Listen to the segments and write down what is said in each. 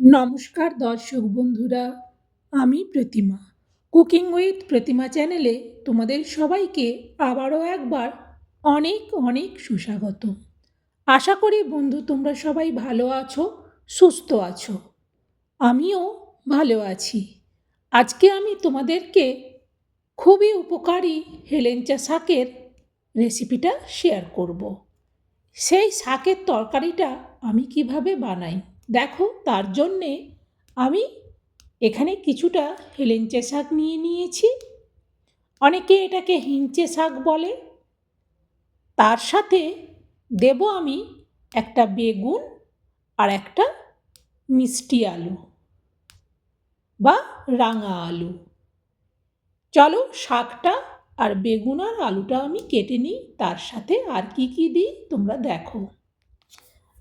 নমস্কার দর্শক বন্ধুরা, আমি প্রতিমা। কুকিং উইথ প্রতিমা চ্যানেলে তোমাদের সবাইকে আবারও একবার অনেক অনেক সুস্বাগত। আশা করি বন্ধু তোমরা সবাই ভালো আছো, সুস্থ আছো। আমিও ভালো আছি। আজকে আমি তোমাদেরকে খুবই উপকারী হেলেঞ্চা শাকের রেসিপিটা শেয়ার করব। সেই শাকের তরকারিটা আমি কীভাবে বানাই? দেখো, তার জন্যে আমি এখানে কিছুটা হেলেঞ্চে শাক নিয়ে নিয়েছি। অনেকে এটাকে হিঞ্চে শাক বলে। তার সাথে দেব আমি একটা বেগুন আর একটা মিষ্টি আলু বা রাঙা আলু। চলো শাকটা আর বেগুন আর আলুটা আমি কেটে নিই, তার সাথে আর কি কি দিই তোমরা দেখো।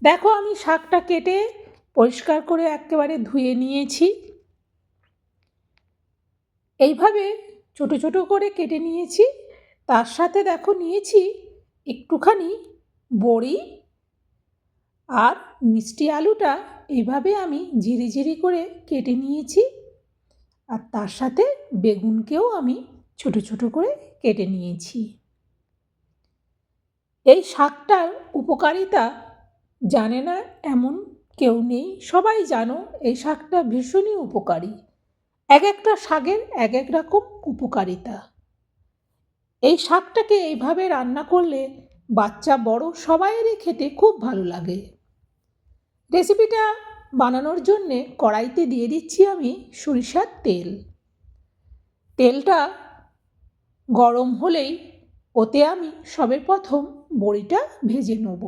দেখো আমি শাকটা কেটে পরিষ্কার করে একেবারে ধুয়ে নিয়েছি। এইভাবে ছোট ছোট করে কেটে নিয়েছি। তার সাথে দেখো নিয়েছি একটুখানি বড়ি আর মিষ্টি আলুটা। এইভাবে আমি ঝিরি ঝিরি করে কেটে নিয়েছি। আর তার সাথে বেগুনকেও আমি ছোট ছোট করে কেটে নিয়েছি। এই শাকটার উপকারিতা জানে না এমন কেউ নেই, সবাই জানো এই শাকটা ভীষণই উপকারী। এক একটা শাকের এক এক রকম উপকারিতা। এই শাকটাকে এইভাবে রান্না করলে বাচ্চা বড় সবাইয়েরই খেতে খুব ভালো লাগে। রেসিপিটা বানানোর জন্যে কড়াইতে দিয়ে দিচ্ছি আমি সরিষার তেল। তেলটা গরম হলেই ওতে আমি সবে প্রথম বড়িটা ভেজে নেব।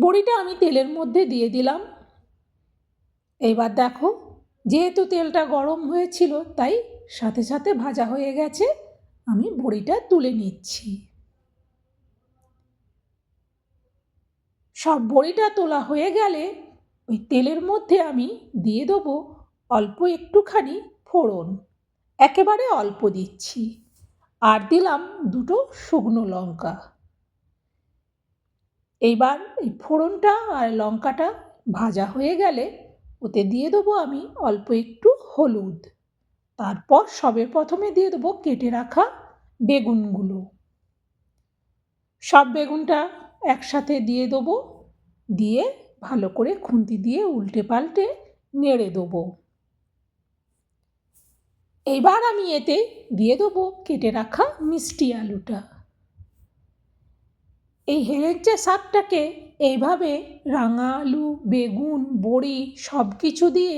বড়িটা আমি তেলের মধ্যে দিয়ে দিলাম। এইবার দেখো, যেহেতু তেলটা গরম হয়েছিল, তাই সাথে সাথে ভাজা হয়ে গেছে, আমি বড়িটা তুলে নিচ্ছি। সব বড়িটা তোলা হয়ে গেলে ওই তেলের মধ্যে আমি দিয়ে দেবো অল্প একটুখানি ফোড়ন। একেবারে অল্প দিচ্ছি। আর দিলাম দুটো শুকনো লঙ্কা। এইবার এই ফোড়নটা আর লঙ্কাটা ভাজা হয়ে গেলে ওতে দিয়ে দেবো আমি অল্প একটু হলুদ। তারপর সবে প্রথমে দিয়ে দেবো কেটে রাখা বেগুনগুলো। সব বেগুনটা একসাথে দিয়ে দেবো, দিয়ে ভালো করে খুন্তি দিয়ে উল্টে পাল্টে নেড়ে দেবো। এইবার আমি এতে দিয়ে দেবো কেটে রাখা মিষ্টি আলুটা। এই হেলেঞ্চা শাকটাকে এইভাবে রাঙা আলু বেগুন, বড়ি সব কিছু দিয়ে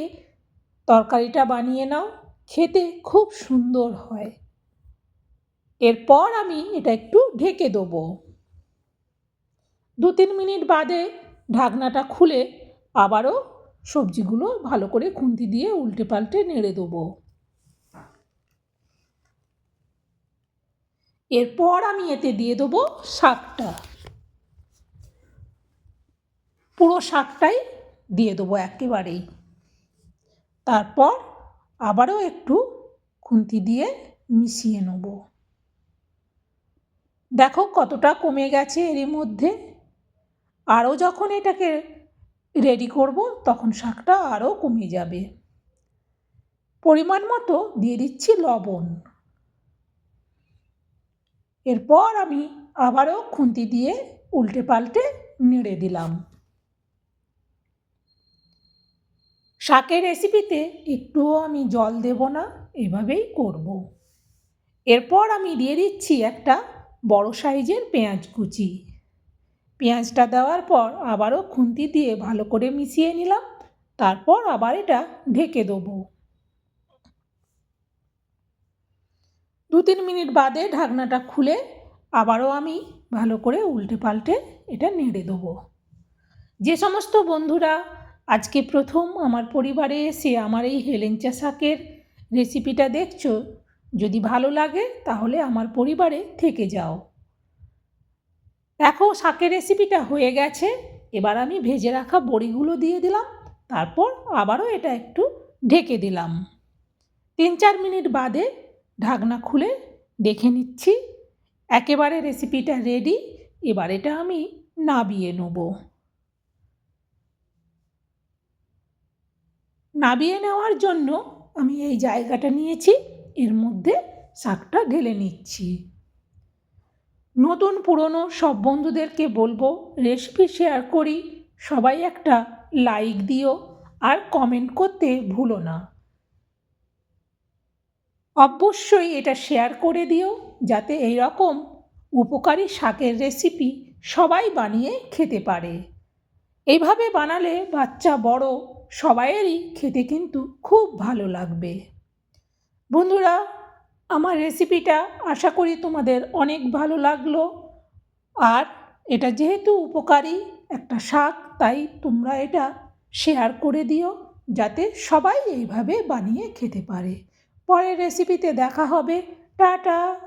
তরকারিটা বানিয়ে নাও, খেতে খুব সুন্দর হয়। এরপর আমি এটা একটু ঢেকে দেবো। দু তিন মিনিট বাদে ঢাকনাটা খুলে আবারও সবজিগুলো ভালো করে খুন্তি দিয়ে উল্টে পাল্টে নেড়ে দেবো। এরপর আমি এতে দিয়ে দেবো শাকটা। পুরো শাকটাই দিয়ে দেবো একেবারেই। তারপর আবারও একটু খুন্তি দিয়ে মিশিয়ে নেব। দেখো কতটা কমে গেছে এরই মধ্যে। আরও যখন এটাকে রেডি করব, তখন শাকটা আরও কমে যাবে। পরিমাণ মতো দিয়ে দিচ্ছি লবণ। এরপর আমি আবারও খুন্তি দিয়ে উল্টে পাল্টে নেড়ে দিলাম। শাকের রেসিপিতে একটুও আমি জল দেব না, এভাবেই করব। এরপর আমি দিয়ে দিচ্ছি একটা বড় সাইজের পেঁয়াজ কুচি। পেঁয়াজটা দেওয়ার পর আবারও খুন্তি দিয়ে ভালো করে মিশিয়ে নিলাম, তারপর আবার এটা ঢেকে দেবো। দু তিন মিনিট বাদে ঢাকনাটা খুলে আবারও আমি ভালো করে উল্টে পাল্টে এটা নেড়ে দেবো। যে সমস্ত বন্ধুরা আজকে প্রথম আমার পরিবারে এসে আমার এই হেলেঞ্চা শাকের রেসিপিটা দেখছ? যদি ভালো লাগে, তাহলে আমার পরিবারে থেকে যাও। দেখো, শাকের রেসিপিটা হয়ে গেছে। এবার আমি ভেজে রাখা বড়িগুলো দিয়ে দিলাম। তারপর আবারও এটা একটু ঢেকে দিলাম। তিন চার মিনিট বাদে ঢাকনা খুলে দেখে নিচ্ছি। একেবারে রেসিপিটা রেডি। এবার এটা আমি নাবিয়ে নেব। নাবিয়ে নেওয়ার জন্য আমি এই জায়গাটা নিয়েছি, এর মধ্যে শাকটা ঢেলে নিচ্ছি। নতুন পুরনো সব বন্ধুদেরকে বলব, রেসিপি শেয়ার করি, সবাই একটা লাইক দিও আর কমেন্ট করতে ভুলো না। অবশ্যই এটা শেয়ার করে দিও, যাতে এই রকম উপকারী শাকের রেসিপি সবাই বানিয়ে খেতে পারে। এইভাবে বানালে বাচ্চা বড় সবাইয়েরই খেতে কিন্তু খুব ভালো লাগবে। বন্ধুরা, আমার রেসিপিটা আশা করি তোমাদের অনেক ভালো লাগল। আর এটা যেহেতু উপকারী একটা শাক, তাই তোমরা এটা শেয়ার করে দিও, যাতে সবাই এইভাবে বানিয়ে খেতে পারে। পরের রেসিপিতে দেখা হবে। টাটা!